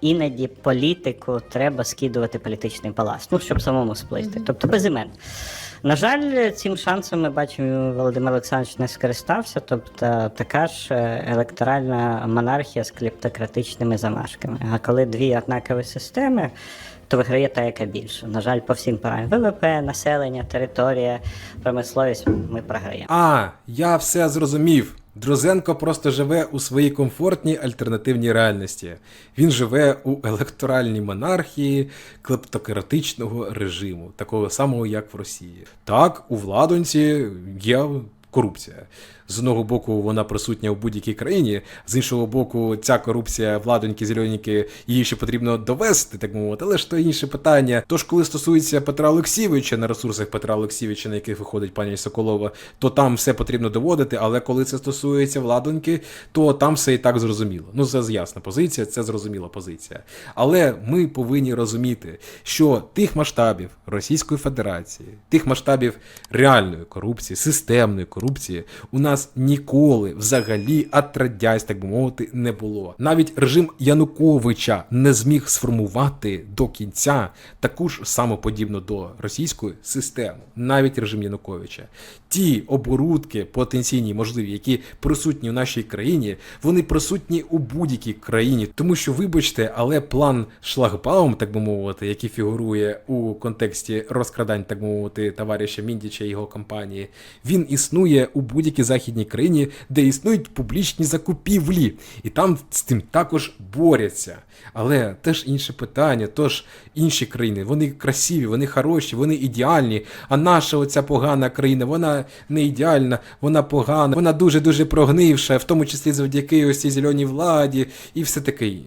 Іноді політику треба скидувати політичний баласт, ну щоб самому сплити, тобто без імен. На жаль, цим шансом ми бачимо, Володимир Олександрович не скористався. Тобто така ж е, електоральна монархія з кліптократичними замашками. А коли дві однакові системи, то виграє та, яка більше. На жаль, по всім параметрам. ВВП, населення, територія, промисловість ми програємо. А, я все зрозумів. Дрозенко просто живе у своїй комфортній альтернативній реальності. Він живе у електоральній монархії клептократичного режиму, такого самого, як в Росії. Так, у владонці є корупція. З одного боку, вона присутня у будь-якій країні, з іншого боку, ця корупція владоньки, зеленіки, її ще потрібно довести, так мовити, але ж то інше питання. Тож, коли стосується Петра Олексійовича на ресурсах Петра Олексійовича, на яких виходить пані Соколова, то там все потрібно доводити, але коли це стосується владоньки, то там все і так зрозуміло. Ну, це ясна позиція, це зрозуміла позиція. Але ми повинні розуміти, що тих масштабів Російської Федерації, тих масштабів реальної корупції, системної корупції у нас ніколи взагалі отродясь, так би мовити, не було. Навіть режим Януковича не зміг сформувати до кінця таку ж самоподібну до російської систему, навіть режим Януковича. Ті оборудки потенційні, можливі, які присутні в нашій країні, вони присутні у будь-якій країні. Тому що, вибачте, але план Шлагбаум, так би мовити, який фігурує у контексті розкрадань, так би мовити, товариша Міндіча і його компанії, він існує у будь-якій західній країні, де існують публічні закупівлі, і там з тим також борються. Але теж інше питання, тож інші країни, вони красиві, вони хороші, вони ідеальні. А наша оця погана країна, вона не ідеальна, вона погана, вона дуже дуже прогнивша, в тому числі завдяки ось цій зеленій владі і все таке інше.